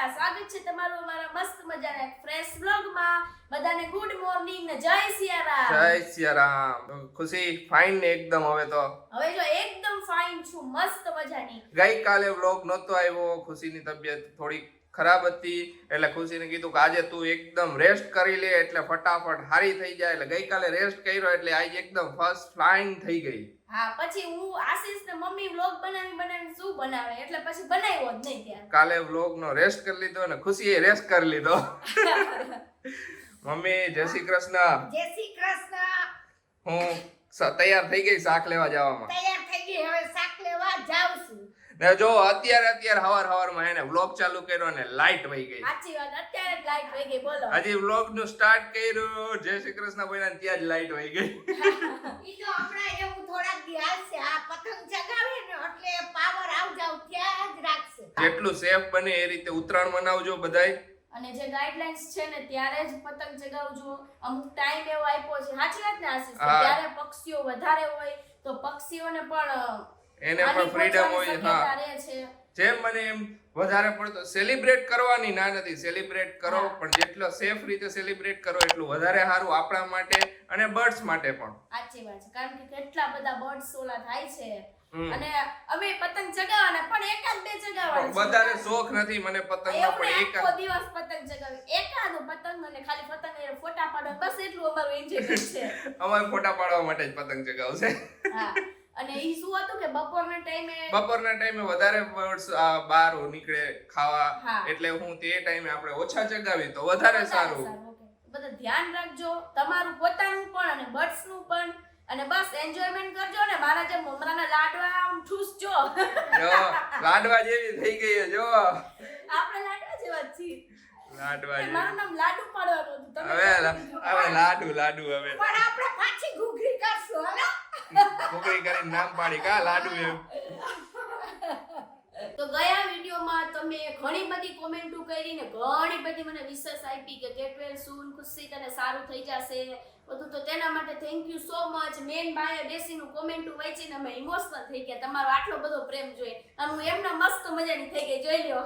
વાલા સ્વાગત છે તમારું અમારા મસ્ત મજાના ફ્રેશ વ્લોગમાં બધાને ગુડ મોર્નિંગ ને જય સિયારામ. જય સિયારામ. ખુશી ફાઇન ને એકદમ હવે તો. હવે જો એકદમ ફાઇન છું મસ્ત મજાની. ગઈકાલે વ્લોગ નહોતો આવ્યો ખુશીની તબિયત થોડી ખરાબ હતી. એટલે ખુશીને કીધું કે આજે તું એકદમ રેસ્ટ કરી લે એટલે ફટાફટ હારી થઈ જાય. એટલે ગઈકાલે રેસ્ટ કર્યો એટલે આજે એકદમ ફર્સ્ટ ફ્લાઇંગ થઈ ગઈ. હા પછી હું આશીષ ને મમ્મી વ્લોગ બનાવી બનાવી શું બનાવે? એટલે પછી બનાવ્યો જ નહીં ત્યાં. કાલે વ્લોગ નો રેસ્ટ કરી લીધો અને ખુશીએ રેસ્ટ કરી લીધો. મમ્મી જય શ્રી કૃષ્ણ. જય શ્રી કૃષ્ણ. હું તૈયાર થઈ ગઈ શાક લેવા જવામાં. તૈયાર થઈ ગઈ હવે શાક લેવા જાઉં છું. ને જો અત્યારે અત્યારે હવાર હવારમાં એને વ્લોગ ચાલુ કર્યો ને લાઈટ વહી ગઈ. સાચી વાત અત્યારે જ લાઈટ વહી ગઈ બોલો. હજી વ્લોગનું સ્ટાર્ટ કર્યું. જય શ્રી કૃષ્ણ બોલ્યા ત્યાં જ લાઈટ વહી ગઈ. ઈ તો હમણાં એવું થોડાક દી હાલશે આ પતંગ ચગાવે ને એટલે પાવર આવ જાવ ત્યાં જ રાખશે. જેટલું સેફ બને એ રીતે ઉત્તરાયણ મનાવજો બધાય. અને જે ગાઈડલાઇન્સ છે ને ત્યારે જ પતંગ ચગાવજો. અમુક ટાઈમ એવો આપ્યો છે. સાચી વાત ને આશીષ? ત્યારે પક્ષીઓ વધારે હોય તો પક્ષીઓને પણ એને પણ ફ્રીડમ હોય હા. જેમ મને એમ વધારે પડતો સેલિબ્રેટ કરવાની ના નથી સેલિબ્રેટ કરો પણ જેટલો સેફ રીતે સેલિબ્રેટ કરો એટલું વધારે સારું આપણા માટે અને બર્ડ્સ માટે પણ. સાચી વાત છે કારણ કે કેટલા બધા બર્ડ્સ ઓલા થાય છે. અને અમે પતંગ ચગાવવાના પણ એકાદ બે ચગાવવાના બધાને શોખ નથી મને પતંગનો નો પણ એક દિવસ પતંગ ચગાવી. એકાદ પતંગ અને ખાલી પતંગ એ ફોટા પાડો બસ એટલું અમારું એન્જોયમેન્ટ છે. અમારે ફોટા પાડવા માટે જ પતંગ ચગાવશે. હા. અને એ શું હતું કે બપોરના ટાઈમે બપોરના ટાઈમે વધારે બર્ડ્સ આ બહાર નીકળે ખાવા. એટલે હું તે ટાઈમે આપણે ઓછા જગાવી તો વધારે સારું. બધા ધ્યાન રાખજો. તમારું પોતાનું પણ અને બર્ડ્સનું પણ. અને બસ એન્જોયમેન્ટ કરજો ને મારા જે મમરાના લાડવા આમ ઠૂસજો લાડવા જેવી થઈ ગઈ જો. આપણે લાડવા જેવા છીએ. મારું નામ લાડુ પાડવાનું હતું. હવે શું લા- કીધું? હવે લાડુ લાડુ હવે. પણ આપણે પાછી ઘૂઘરી કરશું હાલો? કુકરી કરીને નામ પાડી કા લાડુ એમ. તો ગયા વિડીયોમાં તમે ઘણી બધી કોમેન્ટો કરી ને ઘણી બધી મને વિશેષ આપી કે ગેટવેલ સૂન ખુશી તને સારું થઈ જશે. બધું તો તેના માટે thank you so much man by બેસીનું કોમેન્ટો વાંચીને અમે ઇમોશનલ થઈ ગયા. તમારો આટલો બધો પ્રેમ જોઈ. અને હું એમને મસ્ત મજાની થઈ ગઈ. જોઈ લ્યો.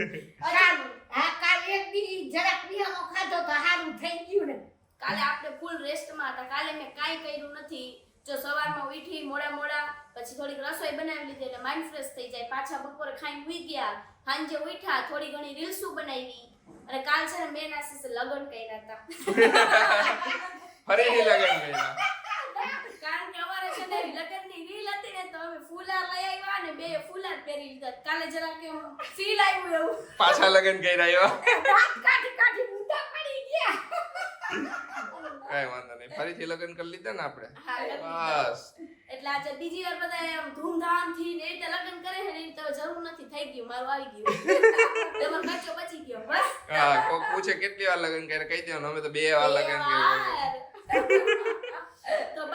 હા. એક દી જરાક નિયમો ખાધો તો સારું થઈ ગયું ને. કાલે આપણે ફૂલ રેસ્ટમાં હતા. કાલે મેં કાંઈ કર્યું નથી. જો સવારમાં ઉઠી મોડા મોડા પછી થોડીક રસોઈ બનાવી લીધી એટલે માઇન્ડ ફ્રેશ થઈ જાય. પાછા બપોરે ખાઈને ઉઈ ગયા. સાંજે ઉઠ્યા થોડી ઘણી રીલ્સો બનાવી. અને કાલ છે ને મેં આશીષે લગ્ન કર્યા હતા. ફરીથી લગ્ન કર્યા. ને લગ્નની રીલ હતી ને તો અમે ફૂલાર લઈ આવ્યા ને બે ફૂલાર પહેરી લીધા. કાલે જરા કે ફીલ આવ્યું એવું. પાછા લગન કરી દાંત કાઢી કાઢી ઊંધા પડી ગયા. કઈ વાંધો નહીં. ફરીથી લગન કરી લીધા ને આપણે? હા, બસ. એટલે આજે બીજી વાર બધા એમ ધૂમધામથી ને એટલે લગન કરે છે ને તો જરૂર નથી. થઈ ગયું મારું આવી ગયું. તમારો ખર્ચો બચી ગયો બસ. હા કોક પૂછે કેટલી વાર લગન કરે કહી દેવાનું અમે તો બે વાર લગન કર્યા.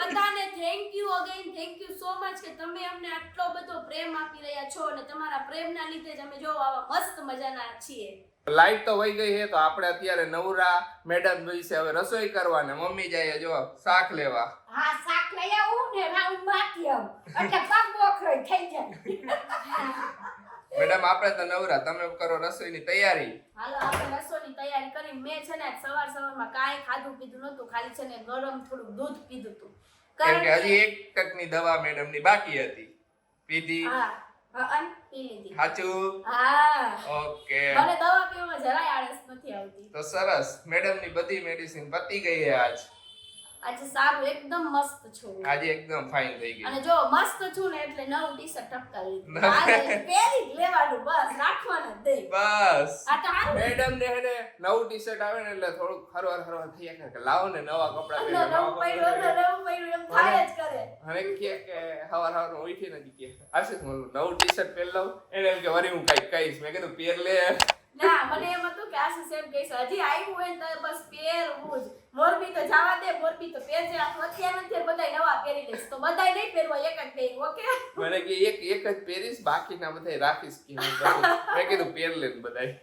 બધાને thank you again thank you so much કે તમે અમને આટલો બધો પ્રેમ આપી રહ્યા છો અને તમારા પ્રેમના લીધે જ અમે જો આવા મસ્ત મજાના છીએ. લાઈટ તો વહી ગઈ છે તો આપણે અત્યારે નવરા મેડમ વિશે હવે રસોઈ કરવાને. મમ્મી જાય જો શાક લેવા. હા શાક લઈ આવું ને રાઉન્ડ માટી આવું એટલે પગ બોખરો થઈ જાય. મેડમ આપણે તો નવરા. તમે કરો રસોઈની તૈયારી. હાલો આપણે રસોઈની તૈયારી કરી. મેં છે ને સવાર સવારમાં કાંઈ ખાધું પીધું નહોતું. ખાલી છે ને ગરમ થોડું દૂધ પીધું હતું. કેમ કે હજી એક ટકની દવા મેડમની બાકી હતી. પીધી. સાચું ઓકે. મને દવા પીવામાં જરાય આળસ નથી આવતી. તો સરસ. મેડમની બધી મેડિસિન પતી ગઈ છે આજ. આજે સારું એકદમ મસ્ત છું. આજે એકદમ ફાઇન થઈ ગઈ અને જો મસ્ત છું ને એટલે નવું ટી શર્ટ ટપકાવી આજે પહેરી જ લેવાનું બસ રાખવાનું દે બસ. આ તો હારું. મેડમ ને હેને નવું ટી શર્ટ આવે ને એટલે થોડું હરવાર હરવાર થઈ જાય. કે લાવો ને નવા કપડા પહેરો નવું પહેરો નવું પહેરો એમ થાય જ કરે. અને કે કે હવાર હવાર ઉઠી નથી કે. આશિષ મને નવું ટી શર્ટ પહેરી લઉં. એને એમ કે વરી હું કઈ કઈશ મેં કીધું પહેર લે. ના મને એમ હતું કે આશીષ એમ કહીશ હજી આવ્યું હોય તો બસ પહેરવું જ. મોરબી તો જવા દે મોરબી તો પહેરજે. અત્યારે નથી બધાય નવા પહેરી લઈશ તો બધાય નહીં પહેરવા એક જ પહેરી ઓકે? મને કે એક એક જ પહેરીશ બાકીના બધાય રાખીશ કે મેં કીધું પહેર લે બધાય.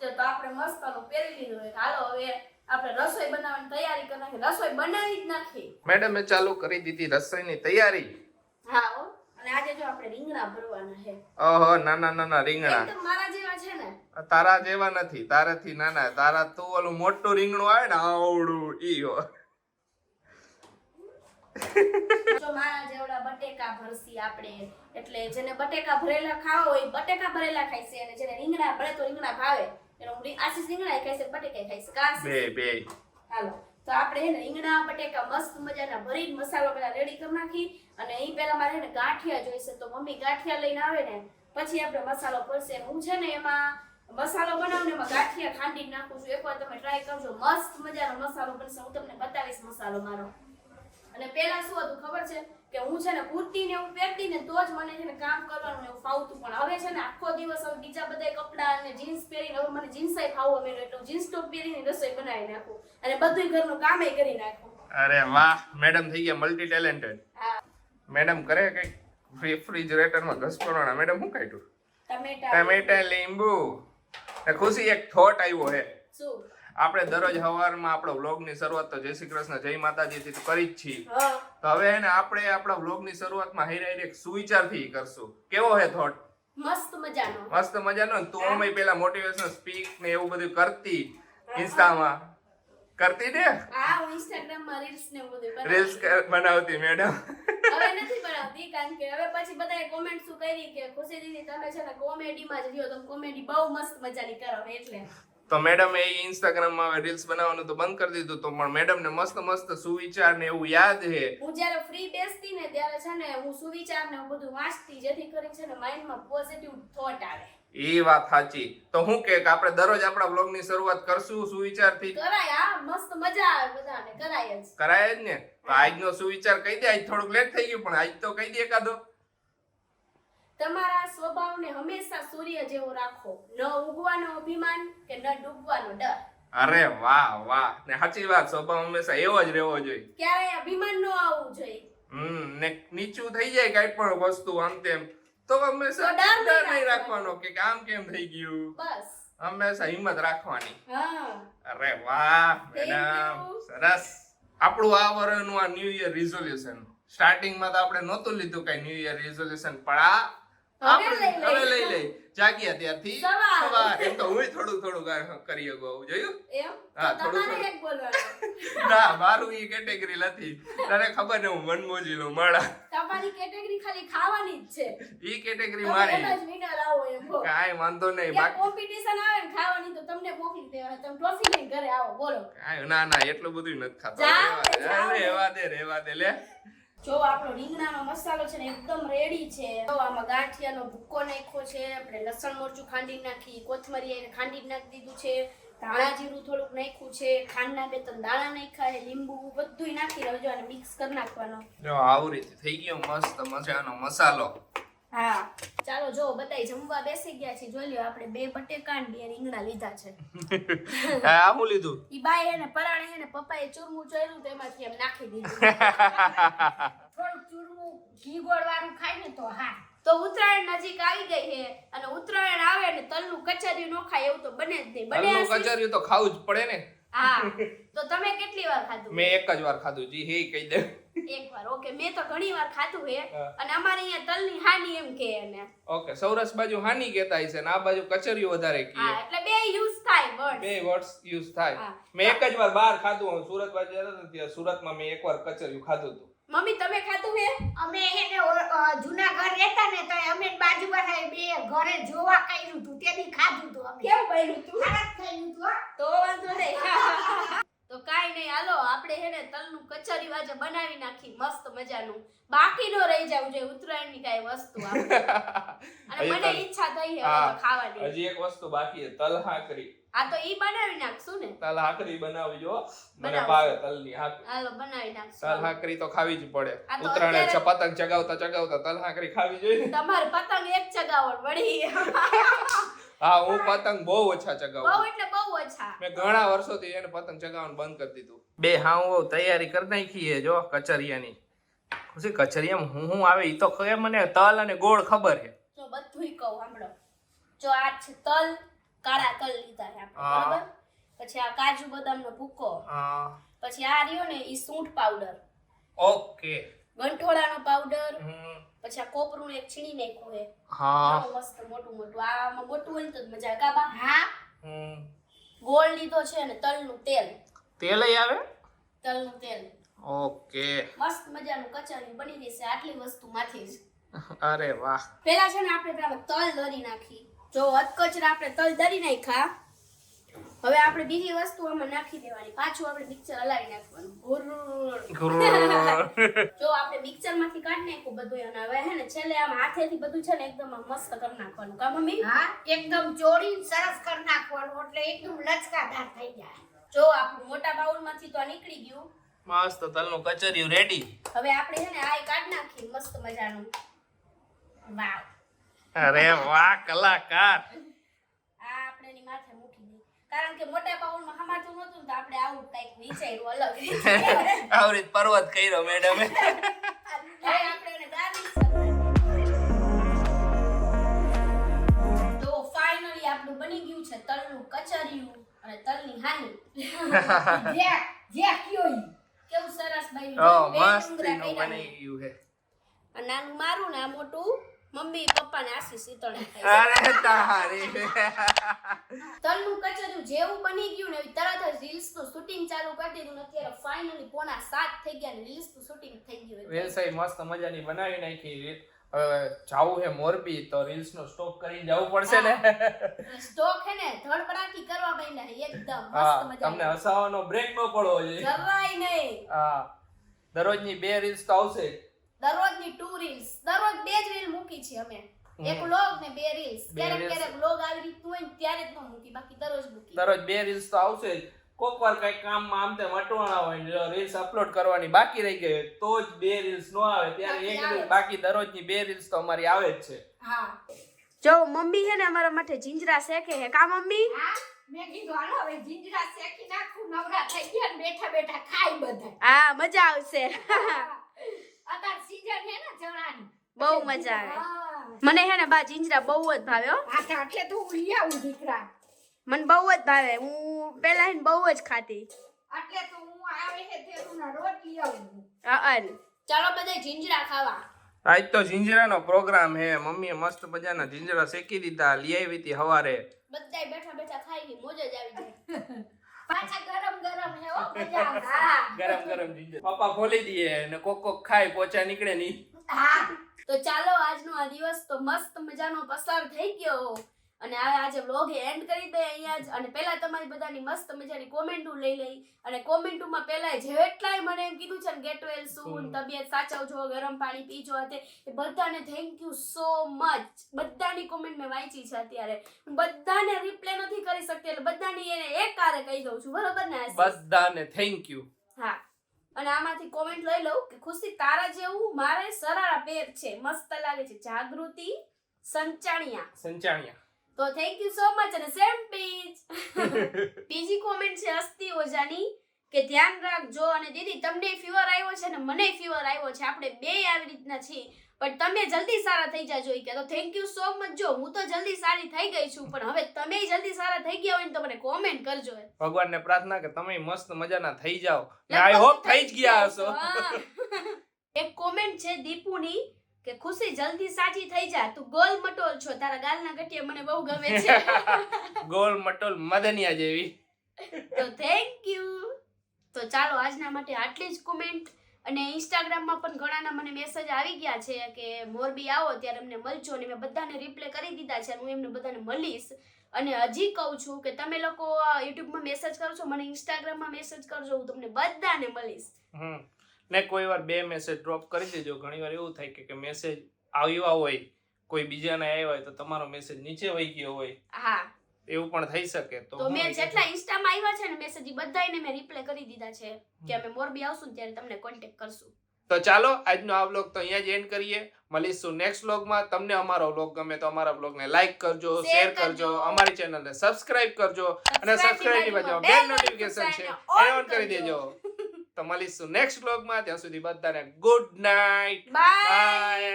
તો આપણે મસ્ત આનું પહેરી લીધું હોય. હાલો હવે આપણે રસોઈ બનાવવાની તૈયારી કરી નાખી રસોઈ બનાવી જ નાખી મેડમે ચાલુ કરી દીધી રસોઈની તૈયારી. હા હો. અને આજે જો આપણે રીંગણા ભરવાના છે. ઓહો નાના નાના રીંગણા. એકદમ મારા જેવા છે ને. તારા જેવા નથી તારાથી નાના. તારા તું ઓલું મોટું રીંગણું આવે ને આવડું ઈ હો. જો મારા જેવડા બટેકા ભરસી આપણે એટલે જેને બટેકા ભરેલા ખાવા હોય બટેકા ભરેલા ખાય છે અને જેને રીંગણા ભરે તો રીંગણા ભાવે. એનો હું આશીષ રીંગણા ખાય છે બટેકા ખાય છે? બે બે. હાલો. તો આપણે હે ને રીંગણા બટેકા મસ્ત મજાના ભરીને મસાલો પેલા રેડી કરી નાખી અને એ પહેલા મારે ને ગાંઠિયા જોઈશે. તો મમ્મી ગાંઠિયા લઈને આવે ને, પછી આપણે મસાલો ભરશે. હું છે ને એમાં મસાલો બનાવું ને એમાં ગાંઠિયા ખાંડી નાખું છું. એકવાર તમે ટ્રાય કરજો. મસ્ત મજાનો મસાલો બનશે. હું તમને બતાવીશ મસાલો મારો. અને પેલા શું હતું ખબર છે? કે હું છે ને કુર્તી ને એવું પહેરતી ને તો જ મને છે ને કામ કરવાનું એવું ફાવતું. પણ હવે છે ને આખો દિવસ હવે બીજા બધા કપડા અને જીન્સ પહેરીને હવે મને જીન્સ ફાવવા માંડ્યું એટલે જીન્સ ટોપ પહેરીને રસોઈ બનાવી નાખું અને બધું ઘરનું કામે કરી નાખું. અરે વાહ મેડમ થઈ ગયા મલ્ટી ટેલેન્ટેડ હા. મેડમ કરે કંઈક? રેફ્રિજરેટરમાં ઘસકોરણા મેડમ શું કાઢ્યું ટમેટા. ટમેટા લીંબુ. ખુશી એક થોટ આવ્યો હે. શું? આપણે દરરોજ સવારમાં આપણો વ્લોગની શરૂઆત તો જય શ્રી કૃષ્ણ જય માતાજીથી તો કરી જ છીએ. તો હવે એને આપણે આપણા વ્લોગની શરૂઆતમાં હૈરા એક સુવિચારથી કરશું. કેવો હે થોટ મસ્ત મજાનો. મસ્ત મજાનો તું અમે પેલા મોટિવેશનલ સ્પીક ને એવું બધું કરતી ઇન્સ્ટામાં. કરતી ને? હા હું ઇન્સ્ટાગ્રામમાં રીલ્સ ને બધું રીલ્સ બનાવતી મેડમ હવે નથી બનાવતી કારણ કે હવે પછી બધાએ કોમેન્ટ શું કરી કે ખુશી દીદી તમે છે ને કોમેડીમાં જ રહ્યો તો કોમેડી બહુ મસ્ત મજાની કરો એટલે. તો મેડમ એ ઇન્સ્ટાગ્રામમાં રીલ્સ બનાવવાનું તો બંધ કરી દીધું તો પણ મેડમને મસ્ત મસ્ત સુવિચાર ને એવું યાદ છે હું જ્યારે ફ્રી બેસતી ને ત્યારે છે ને હું સુવિચાર ને બધું વાંચતી જેથી કરી છે ને માઇન્ડમાં પોઝિટિવ થોટ આવે. એ વાત સાચી. તો હું કે કે આપણે દરરોજ આપણા વ્લોગની શરૂઆત કરશું સુવિચારથી? કરાય આ મસ્ત મજા આવે બધાને કરાય જ. કરાય જ ને? તો આજનો સુવિચાર કહી દે આજ થોડુંક લેટ થઈ ગયું પણ આજ તો કહી દે એકાદો. તમારા સ્વભાવને હંમેશા સૂર્ય જેવો રાખો. ન ઉગવાનો અભિમાન કે ન ડૂબવાનો ડર. અરે વાહ વાહ. ને સાચી વાત સ્વભાવ હંમેશા એવો જ રહેવો જોઈએ. ક્યારેય અભિમાન ન આવવું જોઈએ. હમ ને નીચું થઈ જાય કઈ પણ વસ્તુ આમ તેમ તો હંમેશા ડર નહીં રાખવાનો. કે આમ કેમ થઈ ગયું? બસ. હંમેશા હિંમત રાખવાની. હા. અરે વાહ મેડમ. સરસ. આપણું આ વર્ષનું આ ન્યુ યર રિઝોલ્યુશન સ્ટાર્ટિંગમાં તો આપણે નહોતું લીધું કઈ ન્યુ યર રિઝોલ્યુશન પણ આ હવે લઈ લઈ. હવે લઈ લઈ. જાગ્યા ત્યારથી સવાર. સવાર. એમ તો હું થોડું થોડું કરી શકું જોયું? હા, થોડું તમારે થોડું. એક બોલવાનું. ના મારું એ કેટેગરી નથી. તને ખબર ને હું મનમોજી નું માળા. તમારી કેટેગરી ખાલી ખાવાની જ છે. ઈ કેટેગરી મારી. કાંઈ વાંધો નહીં બાકી competition આવે ને ખાવાની તો તમને મોકલી દેવાય. તમે ટ્રોફી લઈને ઘરે આવો બોલો. ના ના એટલું બધું નથી ખાતો. રેવા દે. રહેવા દે લે. જો આપણો રીંગણાનો મસાલો છે ને એકદમ રેડી છે. તો આમાં ગાંઠિયાનો ભૂક્કો નાખ્યો છે, આપણે લસણ મરચું ખાંડી નાખી, કોથમરી ખાંડી નાખી દીધું છે. ધાણા જીરું થોડુંક નાખ્યું છે, ખાંડના બે ત્રણ દાણા નાખ્યા છે, લીંબુ બધું નાખી હવે જો મિક્સ કરી નાખવાનો. જો આવું રીતે થઈ ગયો મસ્ત મજાનો મસાલો. હા. ચાલો જો બતાઈ જમવા બેસી ગયા છે. જોઈ લ્યો આપણે બે બટેકા ને બે રીંગણા લીધા છે. હા આ હું લીધું. ઈ બાઈ એને પરાણે એને પપ્પાએ ચૂરમું ચોર્યું તો એમાંથી એમ નાખી દીધું. થોડું ચૂરમું ઘી ગોળ વાળું ખાય ને તો હા. તો ઉત્તરાયણ નજીક આવી ગઈ છે અને ઉત્તરાયણ આવે ને તલનું કચરિયું નો ખાય એવું તો બને જ નહીં. બને તલનું કચરિયું તો ખાવું જ પડે ને. હા. તો તમે કેટલી વાર ખાધું? મેં એક જ વાર ખાધું જી હે કહી દે. એક વાર ઓકે મેં તો ઘણી વાર ખાધું હે અને અમારે અહીંયા તલની હાની એમ કે એને. ઓકે સૌરાષ્ટ્ર બાજુ હાની કહેતા હશે ને આ બાજુ કચરિયું વધારે હા એટલે બે યુઝ થાય વર્ડ બે વર્ડ્સ યુઝ થાય. મેં એક જ વાર બહાર ખાધું હું સુરત બાજુ જતો હતો ત્યાં સુરતમાં મેં એકવાર કચરિયું ખાધું હતું. મમ્મી તમે ખાધું હે? અમે એને જૂના ઘર રહેતા ને તો અમે બાજુ બે ઘરે જોવા કર્યું હતું તેથી ખાધું હતું કેમ બન્યું તું? સરસ થયું હતું તો વાંધો નહીં. તો કાઈ નહીં હાલો આપણે હે ને તલનું કચરી વાજે બનાવી નાખી મસ્ત મજાનું. બાકી નો રહી જવું જોઈએ ઉત્તરાયણની કાંઈ વસ્તુ. અને મને ઈચ્છા થઈ હવે તો ખાવાની. હજી એક વસ્તુ બાકી છે તલ હાકરી. આ તો ઈ બનાવી નાખશું ને? તલ હાકરી બનાવજો મને. ભાવે તલની હાકરી. હાલો બનાવી તલ નાખશું હાકરી તો ખાવી જ પડે. ઉત્તરાયણ છે પતંગ ચગાવતા ચગાવતા તલ હાકરી ખાવી જોઈએ. તમારે પતંગ એક ચગાવો વળી. હા હું પતંગ બહુ ઓછા બહુ એટલે બહુ ઓછા. મેં ઘણા વર્ષોથી એને પતંગ ચગાવવાનું બંધ કરી દીધું. બે હા હું તૈયારી કરી નાખી જો કચરિયાની. ખુશી કચરિયામાં હું હું આવે ઈ તો ખબર મને તલ અને ગોળ ખબર છે. જો બધુંય કહું સાંભળો. જો આ છે તલ કાળા તલ લીધા છે આપણે બરાબર? પછી આ કાજુ બદામનો ભૂકો. હા. પછી આ રહ્યો ને ઈ સૂંઠ પાવડર ઓકે. ગંઠોળાનો પાવડર હમ, પછી આ કોપરું એક છીણી નાખ્યું હે. હા. મસ્ત મોટું મોટું. આ આમાં મોટું હોય તો મજા આવે. કાબા? હા. ગોળ લીધો છે અને તલનું તેલ. તેલ આવે? તલનું તેલ. ઓકે. મસ્ત મજાનું કચરિયું બની જશે આટલી વસ્તુ માંથી જ. અરે વાહ. પેલા છે ને આપણે પેલા તલ દરી નાખી. જો અધકચરા આપણે તલ દરી નાખ્યા. હવે આપણે બીજી વસ્તુ આમાં નાખી દેવાની. પાછું આપણે મિક્સર હલાવી નાખવાનું. જો આપણે મિક્સરમાંથી કાઢી નાખ્યું બધું અને હવે હે ને છેલ્લે આમ હાથેથી બધું છે ને એકદમ મસ્ત કરી નાખવાનું. કા મમ્મી? હા એકદમ ચોળીને સરસ કરી નાખવાનું એટલે એકદમ લચકાદાર થઈ જાય. જો આપણું મોટા બાઉલમાંથી તો નીકળી ગયું. મસ્ત તલનું કચરિયું રેડી હવે આપણે હે ને આ કાઢી નાખી મસ્ત મજાનું. વાવ. અરે વાહ કલાકાર આ આપણે એની માથે મૂકી દઈએ કારણ કે મોટા બાઉલમાં હમાતું નહોતું તો આપણે આવું કંઈક વિચાર્યું અલગ આવી રીત પર્વત કર્યો મેડમે. તો ફાઇનલી આપણું બની ગયું છે તલનું કચરિયું અને તલની હાની જે જે કયો કેવું સરસ બન્યું. મસ્ત. બની ગયું છે. અને નાનું મારું ને આ મોટું મમ્મી પપ્પા ને આશીષ ખાય અરે તારી. તલનું કચરું જેવું બની ગયું ને તરત જ રીલ્સનું શૂટિંગ ચાલુ કરી દીધું અત્યારે ફાઇનલી પોણા સાત થઈ ગયા ને રીલ્સનું શૂટિંગ થઈ ગયું વેલસાઈ મસ્ત મજાની બનાવી નાખી હવે જાવું હે મોરબી તો રીલ્સ નો સ્ટોક કરીને જવું પડશે ને. સ્ટોક હે ને ધડપડાટી કરવા માંડ્યા એકદમ મસ્ત મજા તમને હસાવાનો બ્રેક ન પડવો જોઈએ. જરાય નહીં. હા. દરરોજની બે રીલ્સ તો આવશે. જ. દરરોજની ટુ રીલ્સ દરરોજ બે જ રીલ મૂકી છે અમે. એક લોગ ને બે રીલ્સ ક્યારેક ક્યારેક લોગ આવી રીતનું હોય ને ત્યારે જ ન મૂકી બાકી દરરોજ મૂકી દરરોજ બે રીલ્સ તો આવશે જ. કોક વાર કઈ કામમાં આમ તેમ અટવાણા હોય ને રીલ્સ અપલોડ કરવાની બાકી રહી ગઈ હોય તો જ બે રીલ્સ નો આવે. ત્યારે એક રીલ બાકી દરરોજની બે રીલ્સ તો અમારી આવે જ છે. હા. જો મમ્મી છે ને અમારા માટે જીંજરા શેકે હે કા મમ્મી? હા મેં કીધું હાલો હવે જીંજરા શેકી નાખું. નવરા થઈ ગયા ને બેઠા બેઠા ખાઈ બધા હા મજા આવશે. અત્યારે સીઝન હે ને ચણાની. બહુ મજા આવે. મને હે ને બા જીંજરા બહુ જ ભાવે હો. એટલે તો હું આવું દીકરા. મને બહુ જ ભાવે. હું પેલા હે ને બહુ જ ખાતી એટલે તો હું આવે છે તેનું ના રોજ લઈ આવું અન ચાલો બધા જીંજરા ખાવા. આજ તો જીંજરાનો પ્રોગ્રામ હે. મમ્મીએ મસ્ત મજાના જીંજરા શેકી દીધા. લઈ આવી હતી હવારે. બધાય બેઠા બેઠા ખાઈ મોજ જ આવી જાય. પાછા ગરમ ગરમ હે મજા ગરમ ગરમ જીંજર. પપ્પા ખોલી દઈએ ને કોક કોક ખાય પોચા નીકળે નહીં. હા. તો ચાલો આજનો આ દિવસ તો મસ્ત મજાનો પસાર થઈ ગયો. અને હવે આજે વ્લોગ એન્ડ કરી દે અહીંયા જ. અને પહેલા તમારી બધાની મસ્ત મજાની કોમેન્ટો લઈ લઈ. અને કોમેન્ટોમાં પહેલા જેટલાય મને એમ કીધું છે ને ગેટ વેલ સૂન તબિયત સાચવજો ગરમ પાણી પીજો તે એ બધાને થેન્ક યુ સો મચ બધાની કોમેન્ટ મેં વાંચી છે અત્યારે. બધાને રિપ્લે નથી કરી શકતી એટલે બધાની એને એક કારે કહી દઉં છું. બરોબર ને બધાને થેન્ક યુ હા. અને આમાંથી કોમેન્ટ લઈ લઉં કે ખુશી તારા જેવું મારે સરારા પેર છે. મસ્ત લાગે છે. જાગૃતિ સંચાણિયા. સંચાણિયા. તો થેન્ક યુ સો મચ અને સેમ પેજ બીજી કોમેન્ટ છે અસ્તી ઓજાની કે ધ્યાન રાખજો અને દીદી તમને ફીવર આવ્યો છે ને મને ફીવર આવ્યો છે. આપણે બે આવી રીતના છીએ પણ તમે જલ્દી સારા થઈ જાજો એ કે. તો થેન્ક યુ સો મચ જો હું તો જલ્દી સારી થઈ ગઈ છું પણ હવે તમે જલ્દી સારા થઈ ગયા હોય ને તો મને કોમેન્ટ કરજો ભગવાનને પ્રાર્થના કે તમે મસ્ત મજાના થઈ જાઓ. આઈ હોપ થઈ જ ગયા હશો. એક કોમેન્ટ છે દીપુની કે ખુશી જલ્દી સાચી થઈ જા તું ગોલ મટોલ છો. તારા ગાલના ગટિયા મને બહુ ગમે છે. ગોલ મટોલ મદનિયા જેવી. તો થેન્ક યુ તો ચાલો આજના માટે આટલી જ કોમેન્ટ અને ઇન્સ્ટાગ્રામમાં પણ ઘણાના મને મેસેજ આવી ગયા છે કે મોરબી આવો ત્યારે અમને મળજો. અને મેં બધાને રિપ્લે કરી દીધા છે અને હું એમને બધાને મળીશ. અને હજી કહું છું કે તમે લોકો યુટ્યુબમાં મેસેજ કરો છો મને ઇન્સ્ટાગ્રામમાં મેસેજ કરજો. હું તમને બધાને મળીશ. હમ. ને કોઈ વાર બે મેસેજ ડ્રોપ કરી દેજો. ઘણી વાર એવું થાય કે મેસેજ આવ્યા હોય કોઈ બીજાને આવ્યા હોય તો તમારો મેસેજ નીચે વહી ગયો હોય. હા. એવું પણ થઈ શકે. તો મેં જેટલા ઇન્સ્ટામાં આવ્યા છે ને મેસેજ બધાને મેં રિપ્લે કરી દીધા છે કે અમે મોરબી આવશું ત્યારે તમને કોન્ટેક્ટ કરશું. તો ચાલો આજનો આ વ્લોગ તો અહીંયા જ એન્ડ કરીએ. મળીશું નેક્સ્ટ વ્લોગમાં તમને અમારો વ્લોગ ગમે તો અમારા વ્લોગને લાઈક કરજો શેર કરજો. અમારી ચેનલને સબસ્ક્રાઇબ કરજો. અને સબસ્ક્રાઇબની બાજુમાં બેલ નોટિફિકેશન છે. ઓન કરી દેજો. તો મળીશું નેક્સ્ટ બ્લોગમાં ત્યાં સુધી બધાને ગુડ નાઇટ બાય બાય